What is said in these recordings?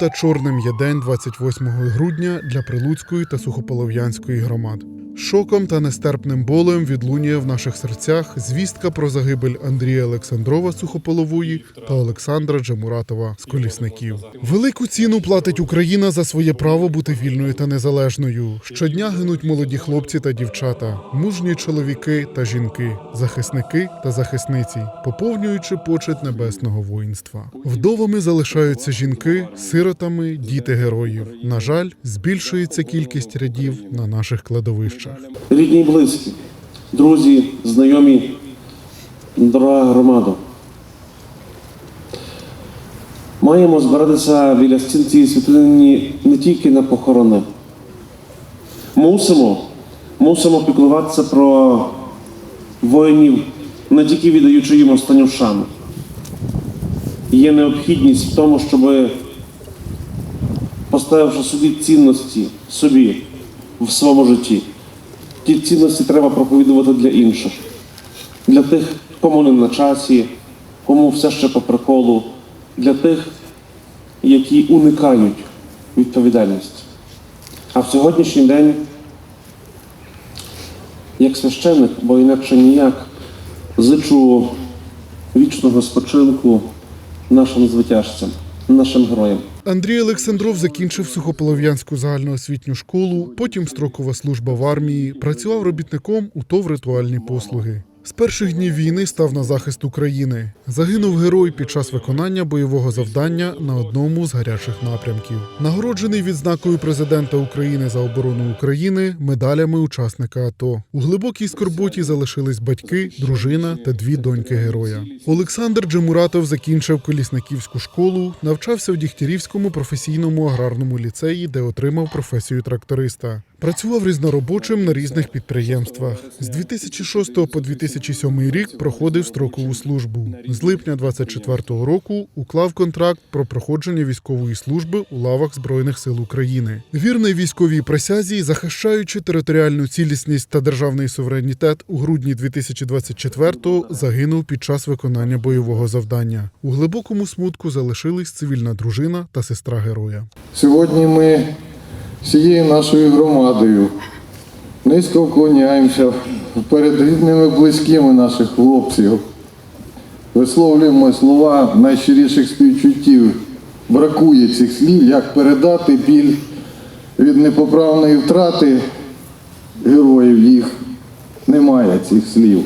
та чорним є день 28 грудня для Прилуцької та Сухополов'янської громад. Шоком та нестерпним болем відлунює в наших серцях звістка про загибель Андрія Олександрова Сухополової та Олександра Джемуратова з Колісників. Велику ціну платить Україна за своє право бути вільною та незалежною. Щодня гинуть молоді хлопці та дівчата, мужні чоловіки та жінки, захисники та захисниці, поповнюючи почет небесного воїнства. Вдовами залишаються жінки, сиротами, діти героїв. На жаль, збільшується кількість рядів на наших кладовищах. Рідні і близькі, друзі, знайомі, дорога громада. Маємо збиратися біля стін цієї світлини не тільки на похорони. Мусимо, мусимо піклуватися про воїнів, не тільки віддаючи їм останню шану. Є необхідність в тому, щоб поставивши собі цінності собі в своєму житті. Ті цінності треба проповідувати для інших, для тих, кому не на часі, кому все ще по приколу, для тих, які уникають відповідальності. А в сьогоднішній день, як священник, бо інакше ніяк, зичу вічного спочинку нашим звитяжцям, нашим героям. Андрій Олександров закінчив сухополов'янську загальноосвітню школу, потім строкова служба в армії, працював робітником у ТОВ ритуальні послуги. З перших днів війни став на захист України. Загинув герой під час виконання бойового завдання на одному з гарячих напрямків. Нагороджений відзнакою президента України за оборону України, медалями учасника АТО. У глибокій скорботі залишились батьки, дружина та дві доньки героя. Олександр Джемуратов закінчив колісниківську школу, навчався в Дігтярівському професійному аграрному ліцеї, де отримав професію тракториста. Працював різноробочим на різних підприємствах. З 2006 по 2007 рік проходив строкову службу. З липня 24 року уклав контракт про проходження військової служби у лавах Збройних сил України. Вірний військовій присязі, захищаючи територіальну цілісність та державний суверенітет у грудні 2024-го загинув під час виконання бойового завдання. У глибокому смутку залишились цивільна дружина та сестра героя. Сьогодні ми всією нашою громадою низько вклоняємося перед рідними близькими наших хлопців. Висловлюємо слова найщиріших співчуттів. Бракує цих слів, як передати біль від непоправної втрати героїв їх. Немає цих слів.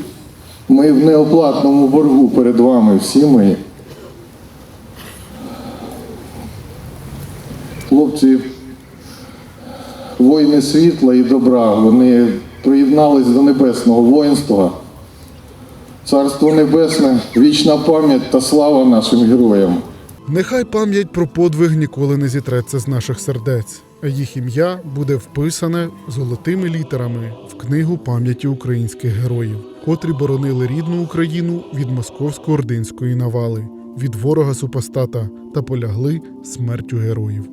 Ми в неоплатному боргу перед вами всі ми. Хлопці воїни світла і добра, вони приєднались до небесного воїнства. Царство Небесне, вічна пам'ять та слава нашим героям. Нехай пам'ять про подвиг ніколи не зітреться з наших сердець, а їх ім'я буде вписане золотими літерами в книгу пам'яті українських героїв, котрі боронили рідну Україну від московсько-ординської навали, від ворога супостата та полягли смертю героїв.